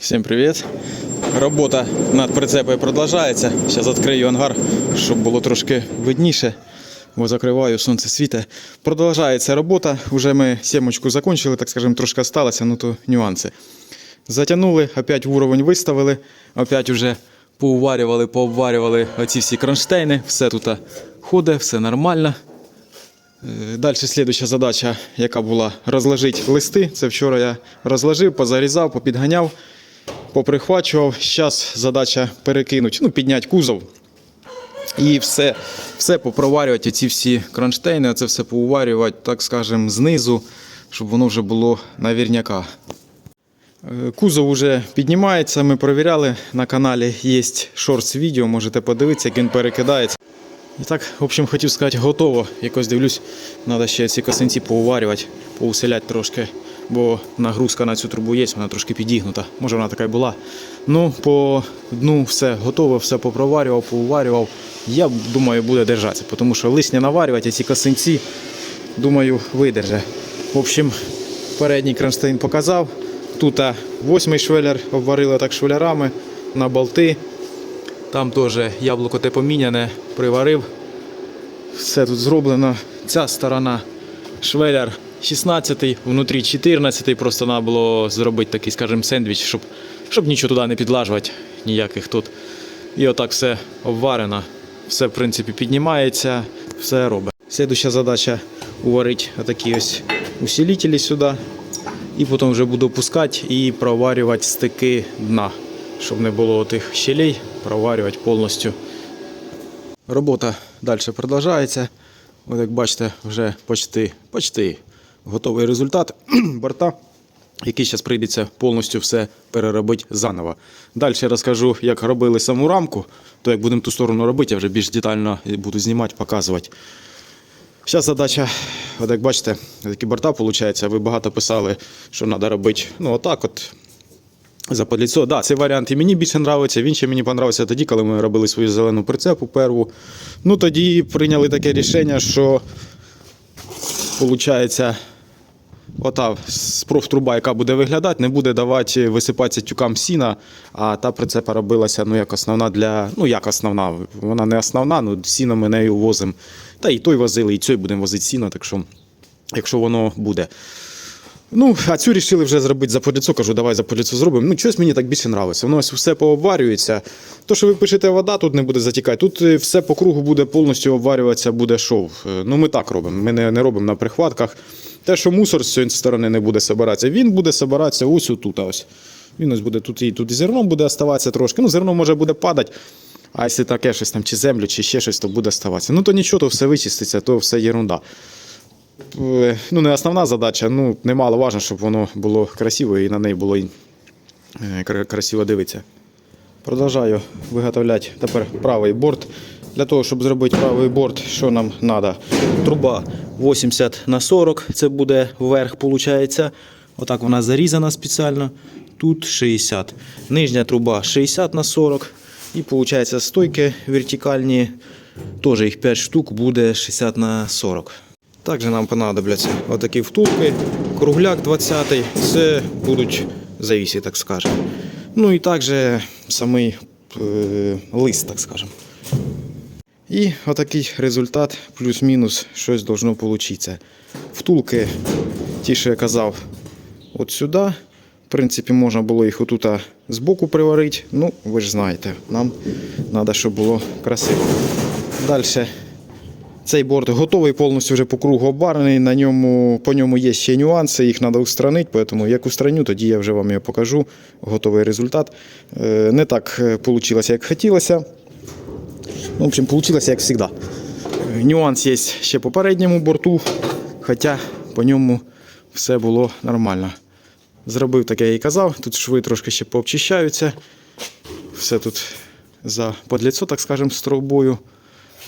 Всім привіт! Робота над прицепою продовжується. Зараз відкрию ангар, щоб було трошки видніше. Бо закриваю, сонце світе. Продовжується робота. Уже ми сімочку закончили, так скажемо, трошки осталося, ну то нюанси. Затягнули, опять уровень виставили, опять уже поуварювали, пообварювали оці всі кронштейни. Все тут ходить, все нормально. Далі слідуюча задача, яка була розложити листи. Це вчора я розложив, позарізав, попідганяв, поприхвачував. Зараз задача перекинути, ну, підняти кузов. І все, все попроварювати, ці всі кронштейни, це все поуварювати, так скажемо, знизу, щоб воно вже було навірняка. Е, Кузов вже піднімається, ми перевіряли. На каналі є шортс відео, можете подивитися, як він перекидається. І так, в общем, хотів сказати, готово. Якось дивлюсь, треба ще ці косинці поуварювати, поуселяти трошки, бо нагрузка на цю трубу є, вона трошки підігнута. Може вона така й була. Ну, по дну все готове, все попроварював, поуварював. Я думаю, буде держатися, тому що лисня наварювати, а ці косинці, думаю, видержать. В общем, передній кронштейн показав. Тут восьмий швелер обварили так швелярами на болти. Там теж яблуко те поміняне, приварив. Все тут зроблено. Ця сторона швеляр 16, внутрі 14. Просто треба було зробити такий, скажімо, сендвіч, щоб, щоб нічого туди не підлажувати, ніяких тут. І отак все обварено. Все, в принципі, піднімається, все робить. Слідуща задача уварити отакі ось усилителі сюди. І потім вже буду опускати і проварювати стики дна, щоб не було тих щелей, проварювати повністю. Робота далі продовжується. От як бачите, вже почти, почти готовий результат борта, який зараз прийдеться повністю все переробити заново. Далі розкажу, як робили саму рамку, то як будемо ту сторону робити, я вже більш детально буду знімати, показувати. Зараз задача, от як бачите, такі борта виходить. Ви багато писали, що треба робити. Ну, отак от. За. Да, цей варіант і мені більше подобається. Він ще мені подобався тоді, коли ми робили свою зелену прицепу перву. Ну тоді прийняли таке рішення, що виходить, ота профтруба, яка буде виглядати, не буде давати висипатися тюкам сіна, а та прицепа робилася ну, як основна для. Ну, як основна, вона не основна, ну сіно ми нею возимо. Та і той возили, і цей будемо возити сіно, так що, якщо воно буде. Ну, а цю рішили вже зробити за подліцо, кажу, давай за подліцо зробимо. Ну, щось мені так більше подобається. Воно ось все пообварюється. То, що ви пишете, вода тут не буде затікати. Тут е, все по кругу буде повністю обварюватися, буде шов. Е, Ну, ми так робимо. Ми не, не робимо на прихватках. Те, що мусор з цієї сторони не буде собиратися, він буде собиратися ось отут. Ось. Він ось буде тут і тут і зерно буде оставатися трошки. Ну, зерно може буде падати. А якщо таке щось там, чи землю, чи ще щось, то буде оставатися. Ну то нічого, то все вичиститься, то все єрунда. Е, ну, не основна задача, ну, немало важливо, щоб воно було красиво і на неї було е, красиво дивитися. Продовжую виготовляти тепер правий борт. Для того, щоб зробити правий борт, що нам треба? Труба 80 на 40, це буде вверх, виходить. Отак вона зарізана спеціально. Тут 60. Нижня труба 60 на 40. І виходить стойки вертикальні. Теж їх 5 штук буде 60 на 40. Також нам понадобляться отакі втулки, кругляк 20 це будуть завісі, так скажемо. Ну і також самий е, лист, так скажемо. І отакий результат, плюс-мінус, щось должно получитися. Втулки, ті, що я казав, от сюди. В принципі, можна було їх отут збоку приварити. Ну, ви ж знаєте, нам треба, щоб було красиво. Далі цей борт готовий повністю вже по кругу обварений. На ньому, по ньому є ще нюанси, їх треба устранити, тому як устраню, тоді я вже вам його покажу. Готовий результат. Е, Не так вийшло, як хотілося. Ну, В общем, вийшло, як завжди. Нюанс є ще по передньому борту, хоча по ньому все було нормально. Зробив так, я і казав. Тут шви трошки ще пообчищаються. Все тут за подліцо, так скажемо, з трубою.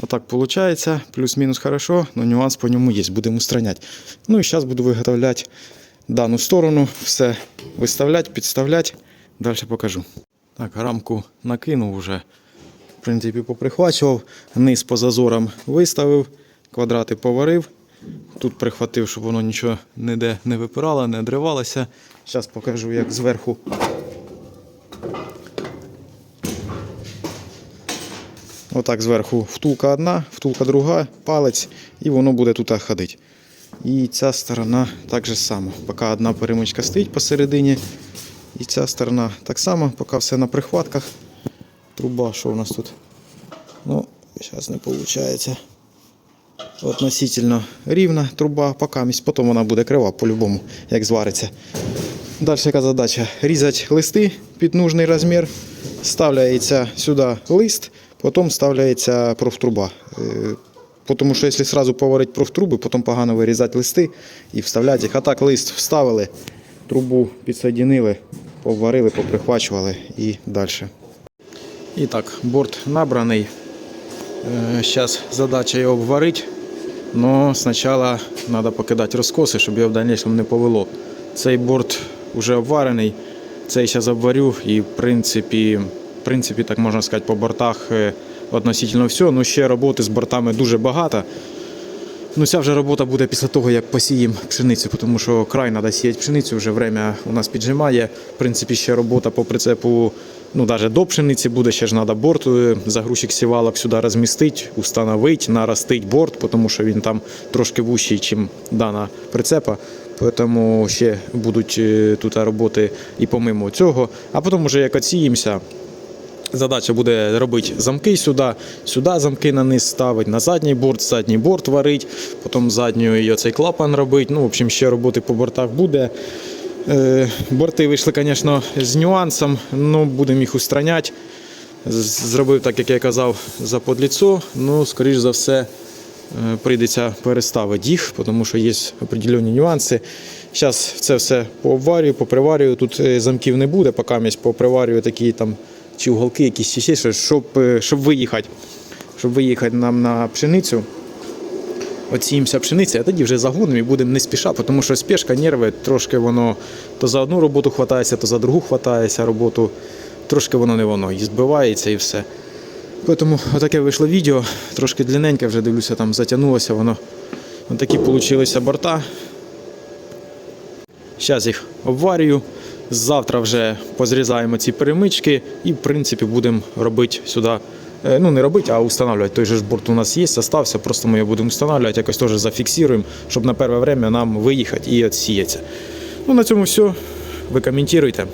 Отак виходить, плюс-мінус хорошо, але нюанс по ньому є, будемо устраняти. Ну і зараз буду виготовляти дану сторону, все виставляти, підставляти. Далі покажу. Так, рамку накинув вже в принципі, поприхвачував, низ по зазорам виставив, квадрати поварив. Тут прихватив, щоб воно нічого ніде не випирало, не дривалося. Зараз покажу, як зверху. Отак зверху втулка одна, втулка друга, палець, і воно буде тут ходити. І ця сторона так же само. Поки одна перемичка стоїть посередині. І ця сторона так само, поки все на прихватках. Труба, що у нас тут? Ну, зараз не виходить. Относительно рівна труба, поки місць, потім вона буде крива по-любому, як звариться. Далі яка задача? Різати листи під нужний розмір. Ставляється сюди лист, потім ставляється профтруба. Е, Тому що якщо одразу поварити профтруби, потім погано вирізати листи і вставляти їх. А так лист вставили, трубу підсоединили, поварили, поприхвачували і далі. І так, борт набраний. Зараз задача його обварити. Но спочатку треба покидати розкоси, щоб його в дальнішому не повело. Цей борт вже обварений. Цей зараз обварю і в принципі, в принципі, так можна сказати, по бортах е, относительно все. Ну ще роботи з бортами дуже багато. Ну, ця вже робота буде після того, як посіємо пшеницю, тому що край треба сіяти пшеницю, вже время у нас піджимає. В принципі, ще робота по прицепу, ну навіть до пшениці буде, ще ж треба борт, е, загрузчик сівалок сюди розмістити, установити, наростити борт, тому що він там трошки вущий, ніж дана прицепа. Тому ще будуть е, тут роботи і помимо цього. А потім, вже як оціємося, Задача буде робити замки сюди, сюди замки на низ ставити, на задній борт, задній борт варити, потім задню і клапан робити. Ну, в общем, ще роботи по бортах буде. Е, борти вийшли, звісно, з нюансом, але будемо їх устраняти. Зробив так, як я казав, за подліцо. Ну, скоріш за все, е, прийдеться переставити їх, тому що є определенні нюанси. Зараз це все пообварюю, поприварюю. Тут е, замків не буде, поки я поприварюю такі там чи уголки, якісь ще щоб, щоб виїхати. Щоб виїхати нам на пшеницю. Оціємося пшениці, а тоді вже загонимо і будемо не спіша, тому що спешка, нерви, трошки воно то за одну роботу хватається, то за другу хватається роботу. Трошки воно не воно, і збивається і все. Тому отаке вийшло відео, трошки длинненьке, вже дивлюся, там затягнулося воно. Ось такі получилися борта. Зараз їх обварюю. Завтра вже позрізаємо ці перемички і, в принципі, будемо робити сюди. Е, Ну, не робити, а встановлювати. Той же ж борт у нас є, залишився, просто ми його будемо встановлювати, якось теж зафіксуємо, щоб на перше время нам виїхати і відсіятися. Ну, на цьому все. Ви коментуйте.